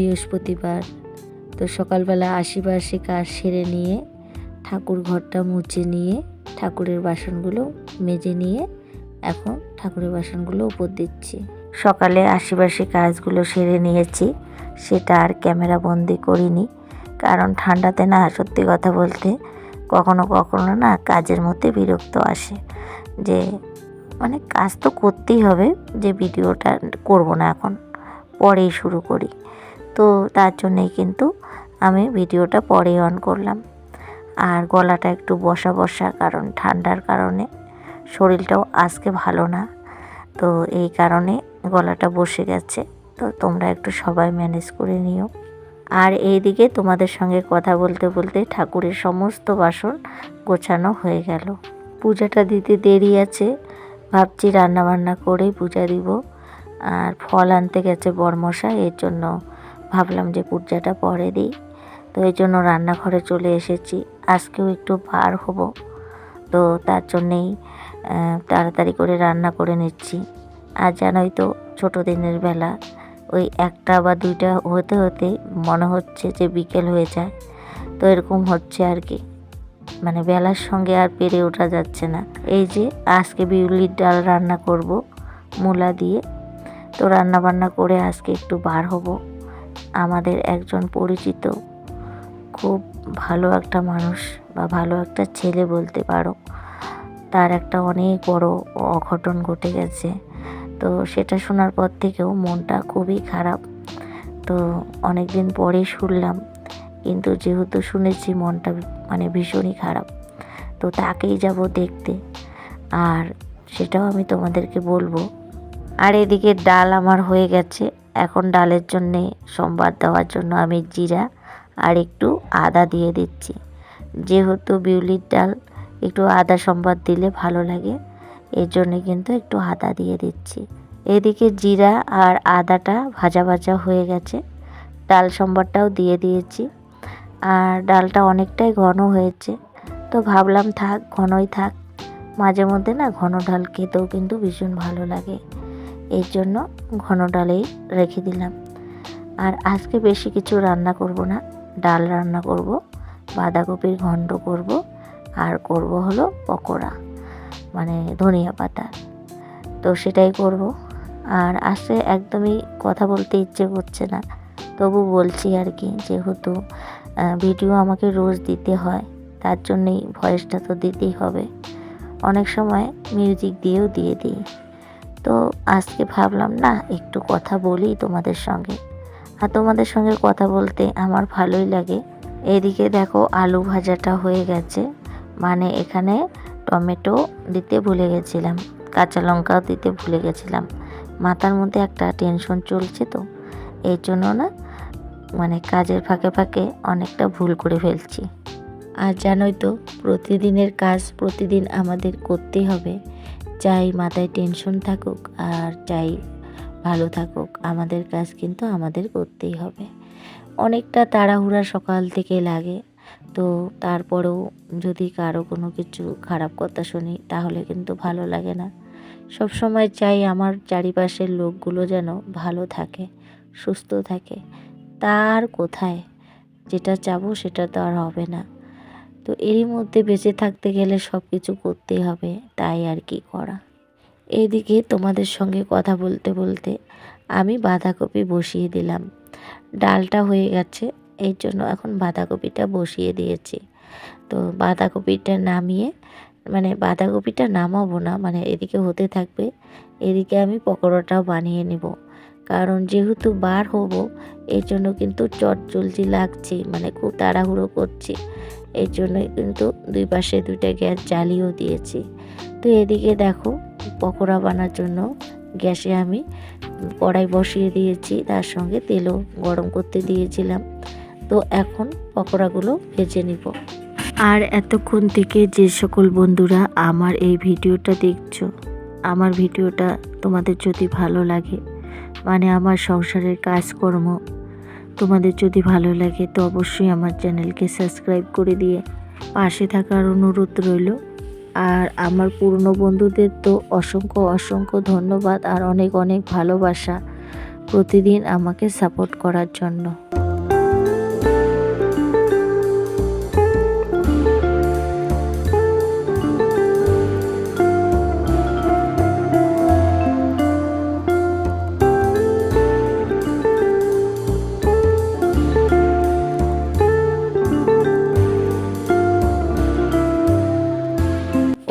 বৃহস্পতিবার। তো সকালবেলা আশিবাসি কাজ সেরে নিয়ে, ঠাকুর ঘরটা মুছে নিয়ে, ঠাকুরের বাসনগুলো মেজে নিয়ে এখন ঠাকুরের বাসনগুলো উপর দিচ্ছি। সকালে আশিবাসি কাজগুলো সেরে নিয়েছি, সেটা আর ক্যামেরা বন্দি করিনি। কারণ ঠান্ডাতে না, সত্যি কথা বলতে কখনো কখনো না কাজের মধ্যে বিরক্ত আসে। যে মানে কাজ তো করতেই হবে, যে ভিডিওটা করব না এখন, পরেই শুরু করি। তো তার জন্যেই কিন্তু আমি ভিডিওটা পরেই অন করলাম। আর গলাটা একটু বসা বসা, কারণ ঠান্ডার কারণে শরীরটাও আজকে ভালো না। তো এই কারণে গলাটা বসে গেছে। তো তোমরা একটু সবাই ম্যানেজ করে নিও। আর এইদিকে তোমাদের সঙ্গে কথা বলতে বলতে ঠাকুরের সমস্ত বাসন গোছানো হয়ে গেল। পূজাটা দিতে দেরি আছে। ভাবছি রান্না বান্না করেই পূজা দিব। আর ফল আনতে গেছে বরমশা এর জন্য ভাবলাম যে পূজাটা পরে দিই। তো এই জন্য রান্নাঘরে চলে এসেছি। আজকেও একটু বার হব। তো তার জন্যেই তাড়াতাড়ি করে রান্না করে নিচ্ছি। আর জানোই তো, ছোটো দিনের বেলা, ওই একটা বা দুইটা হতে হতে মনে হচ্ছে যে বিকেল হয়ে যায়। তো এরকম হচ্ছে আর কি। মানে বেলার সঙ্গে আর পেরে ওঠা যাচ্ছে না। এই যে, আজকে বিউলির ডাল রান্না করব, মূলা দিয়ে। তো রান্না বান্না করে আজকে একটু বার হব। আমাদের একজন পরিচিত, খুব ভালো একটা মানুষ বা ভালো একটা ছেলে বলতে পারো। তার একটা অনেক বড় অঘটন ঘটে গেছে। তো সেটা শোনার পর থেকেও মনটা খুবই খারাপ। তো অনেক দিন পরে শুনলাম, কিন্তু যেহেতু শুনেছি মনটা মানে ভীষণই খারাপ। তো তাকেই যাব দেখতে। আর সেটাও আমি তোমাদেরকে বলব আর এদিকে ডাল আমার হয়ে গেছে। এখন ডালের জন্যে সম্বাদ দেওয়ার জন্য আমি জিরা আর একটু আদা দিয়ে দিচ্ছি। যেহেতু বিউলির ডাল একটু আদা সম্বাদ দিলে ভালো লাগে, এর জন্যে কিন্তু একটু আদা দিয়ে দিচ্ছি। এদিকে জিরা আর আদাটা ভাজা ভাজা হয়ে গেছে। ডাল সম্বারটাও দিয়ে দিয়েছি। আর ডালটা অনেকটাই ঘন হয়েছে। তো ভাবলাম থাক, ঘনই থাক। মাঝে মধ্যে না ঘন ডাল খেতেও কিন্তু ভীষণ ভালো লাগে। এর জন্য ঘন ডালেই রেখে দিলাম। আর আজকে বেশি কিছু রান্না করব না, ডাল রান্না করব, বাঁধাকপির ঘন্ট করব, আর করব হলো পকোড়া মানে ধনিয়া পাতা। তো সেটাই করব। আর আসে একদমই কথা বলতে ইচ্ছে করছে না, তবু বলছি আর কি, যেহেতু ভিডিও আমাকে রোজ দিতে হয়, তার জন্যই ভয়েসটা তো দিতেই হবে। অনেক সময় মিউজিক দিয়েও দিয়ে দিই। তো আজকে ভাবলাম, না, একটু কথা বলি তোমাদের সঙ্গে। আর তোমাদের সঙ্গে কথা বলতে আমার ভালোই লাগে। এদিকে দেখো আলু ভাজাটা হয়ে গেছে। মানে এখানে টমেটো দিতে ভুলে গেছিলাম, কাঁচা লঙ্কাও দিতে ভুলে গেছিলাম। মাথার মধ্যে একটা টেনশন চলছে তো, এই জন্য না মানে কাজের ফাঁকে ফাঁকে অনেকটা ভুল করে ফেলছি। আর জানোই তো, প্রতিদিনের কাজ প্রতিদিন আমাদের করতেই হবে। চাই মাথায় টেনশন থাকুক আর চাই ভালো থাকুক। আমাদের কাজ কিন্তু আমাদের করতেই হবে। অনেকটা তাড়াহুড়া সকাল থেকে লাগে। তো তারপরেও যদি কারও কোনো কিছু খারাপ কথা শুনি, তাহলে কিন্তু ভালো লাগে না। সব সময় চাই আমার চারিপাশের লোকগুলো যেন ভালো থাকে, সুস্থ থাকে। তার কোথায়? যেটা চাবো সেটা তো আর হবে না। তো এরই মধ্যে বেঁচে থাকতে গেলে সব কিছু করতেই হবে, তাই আর কি করা। এদিকে তোমাদের সঙ্গে কথা বলতে বলতে আমি বাঁধাকপি বসিয়ে দিলাম। ডালটা হয়ে গেছে এই জন্য এখন বাঁধাকপিটা বসিয়ে দিয়েছি। তো বাঁধাকপিটা নামিয়ে মানে বাঁধাকপিটা নামাবো না মানে এদিকে হতে থাকবে, এদিকে আমি পকোড়াটাও বানিয়ে নেব। কারণ যেহেতু বার হব এই জন্য কিন্তু চট জলদি লাগছে মানে খুব তাড়াহুড়ো করছি। এই জন্যই কিন্তু দুই পাশে দুইটা গ্যাস জ্বালিয়েও দিয়েছি। তো এদিকে দেখো, পকোড়া বানার জন্য গ্যাসে আমি কড়াই বসিয়ে দিয়েছি, তার সঙ্গে তেলও গরম করতে দিয়েছিলাম। তো এখন পকোড়াগুলো ভেজে নিব। আর এতক্ষণ থেকে যে সকল বন্ধুরা আমার এই ভিডিওটা দেখছ, আমার ভিডিওটা তোমাদের যদি ভালো লাগে মানে আমার সংসারের কাজকর্ম তোমাদের যদি ভালো লাগে তো অবশ্যই আমার চ্যানেলকে সাবস্ক্রাইব করে দিয়ে পাশে থাকার অনুরোধ রইল। আর আমার পুরনো বন্ধুদের তো অসংখ্য অসংখ্য ধন্যবাদ আর অনেক অনেক ভালোবাসা প্রতিদিন আমাকে সাপোর্ট করার জন্য।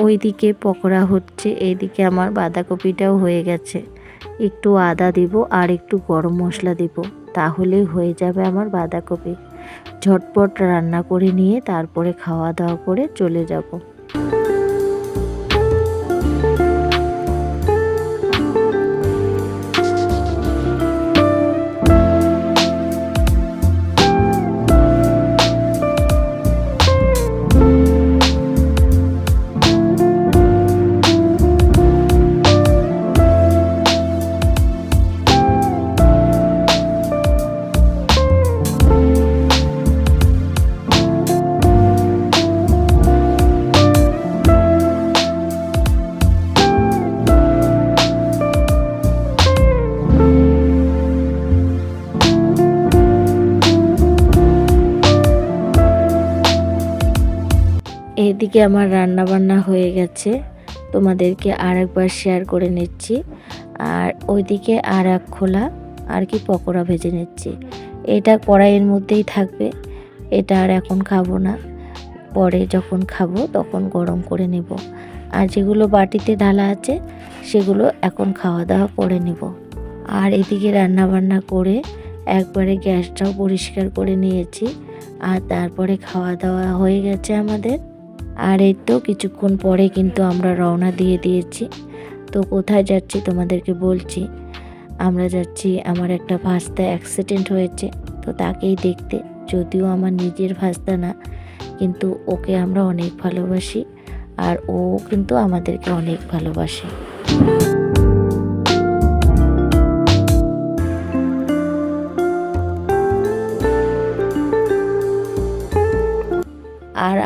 ওইদিকে পকোড়া হচ্ছে, এইদিকে আমার বাঁধাকপিটাও হয়ে গেছে। একটু আদা দিব আর একটু গরম মশলা দিব তাহলেই হয়ে যাবে আমার বাঁধাকপি। ঝটপট রান্না করে নিয়ে তারপরে খাওয়া দাওয়া করে চলে যাব। এদিকে আমার রান্না বান্না হয়ে গেছে। তোমাদেরকে আর একবার শেয়ার করে নিচ্ছি। আর ওইদিকে আর এক খোলা আর কি পকোড়া ভেজে নিচ্ছি। এটা কড়াইয়ের মধ্যেই থাকবে। এটা আর এখন খাব না। পরে যখন খাব তখন গরম করে নেব। আর যেগুলো বাটিতে ঢালা আছে, সেগুলো এখন খাওয়া দাওয়া করে নেব। আর এদিকে রান্না বান্না করে একবারে গ্যাসটাও পরিষ্কার করে নিয়েছি। আর তারপরে খাওয়া দাওয়া হয়ে গেছে আমাদের। আর এই তো কিছুক্ষণ পরে কিন্তু আমরা রওনা দিয়ে দিয়েছি। তো কোথায় যাচ্ছি তোমাদেরকে বলছি, আমরা যাচ্ছি, আমার একটা ভাস্তা অ্যাক্সিডেন্ট হয়েছে, তো তাকেই দেখতে। যদিও আমার নিজের ভাস্তা না, কিন্তু ওকে আমরা অনেক ভালোবাসি, আর ও কিন্তু আমাদেরকে অনেক ভালোবাসে।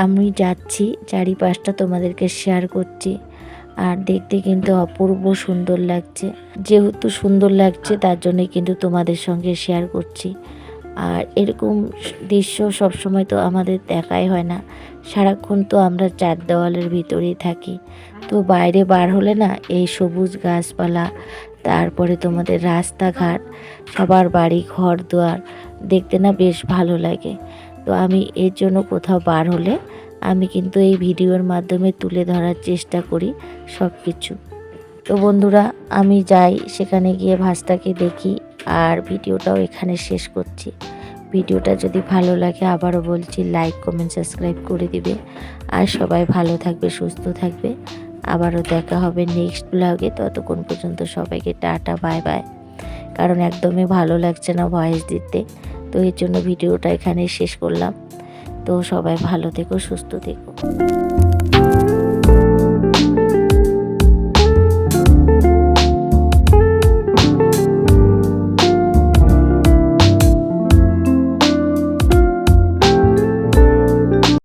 আমি যাচ্ছি, চারিপাশটা তোমাদেরকে শেয়ার করছি। আর দেখতে কিন্তু অপূর্ব সুন্দর লাগছে। যেহেতু সুন্দর লাগছে, তার জন্যই কিন্তু তোমাদের সঙ্গে শেয়ার করছি। আর এরকম দৃশ্য সবসময় তো আমাদের দেখাই হয় না। সারাক্ষণ তো আমরা চার দেওয়ালের ভিতরেই থাকি। তো বাইরে বার হলে না, এই সবুজ গাছপালা, তারপরে তোমাদের রাস্তাঘাট, সবার বাড়ি ঘর দুয়ার দেখতে না বেশ ভালো লাগে। তো আমি এর জন্য কোথাও বার হলে আমি কিন্তু এই ভিডিওর মাধ্যমে তুলে ধরার চেষ্টা করি সব কিছু তো বন্ধুরা, আমি যাই, সেখানে গিয়ে ভাসটাকে দেখি আর ভিডিওটাও এখানে শেষ করছি। ভিডিওটা যদি ভালো লাগে আবারও বলছি লাইক কমেন্ট সাবস্ক্রাইব করে দিবে। আর সবাই ভালো থাকবে, সুস্থ থাকবে। আবারও দেখা হবে নেক্সট ব্লগে ততক্ষণ পর্যন্ত সবাইকে টাটা বাই বাই কারণ একদমই ভালো লাগছে না ভয়েস দিতে। তো এর জন্য ভিডিওটা এখানে শেষ করলাম। তো সবাই ভালো থেকো সুস্থ থেকো।